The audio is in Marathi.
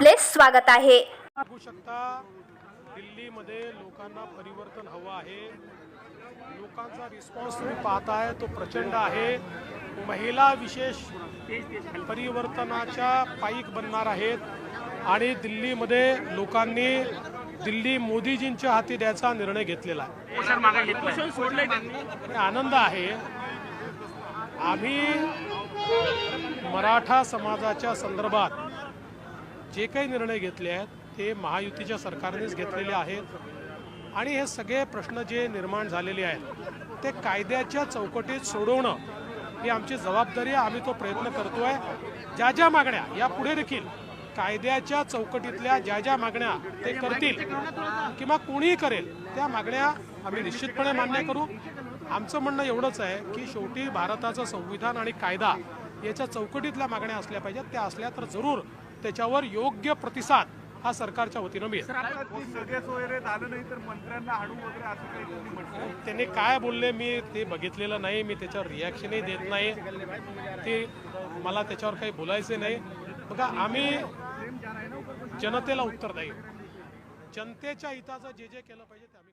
स्वागत आहे. बघू शकता दिल्लीमध्ये लोकांना परिवर्तन हवं आहे. लोकांचा रिस्पॉन्स तुम्ही पाहताय तो प्रचंड आहे. महिला विशेष परिवर्तनाच्या पाईक बनणार आहेत. आणि दिल्लीमध्ये लोकांनी दिल्ली मोदीजींच्या हाती द्यायचा निर्णय घेतलेला आहे. आनंद आहे आम्ही मराठा समाजाच्या संदर्भात जे काही निर्णय घेतले आहेत ते महायुतीच्या सरकारनेच घेतलेले आहेत. आणि हे सगळे प्रश्न जे निर्माण झालेले आहेत ते कायद्याच्या चौकटीत सोडवणं ही आमची जबाबदारी आहे. आम्ही तो प्रयत्न करतो आहे ज्या ज्या मागण्या यापुढे देखील कायद्याच्या चौकटीतल्या ज्या ज्या मागण्या ते करतील किंवा कोणीही करेल त्या मागण्या आम्ही निश्चितपणे मान्य करू. आमचं म्हणणं एवढंच आहे की शेवटी भारताचं संविधान आणि कायदा याच्या चौकटीतल्या मागण्या असल्या पाहिजेत. त्या असल्या तर जरूर त्याच्यावर योग्य प्रतिसाद हा सरकारच्या वतीनं मिळेल. सगळेच वगैरे झालं नाही तर मंत्र्यांना हाडू वगैरे असं काही तुम्ही म्हटलं? त्यांनी काय बोलले मी ते बघितलेलं नाही मी त्याच्यावर रिॲक्शनही देत नाही. ते मला त्याच्यावर काही बोलायचे नाही. बघा आम्ही जनतेला उत्तर देऊ जनतेच्या हिताचं जे जे केलं पाहिजे ते आम्ही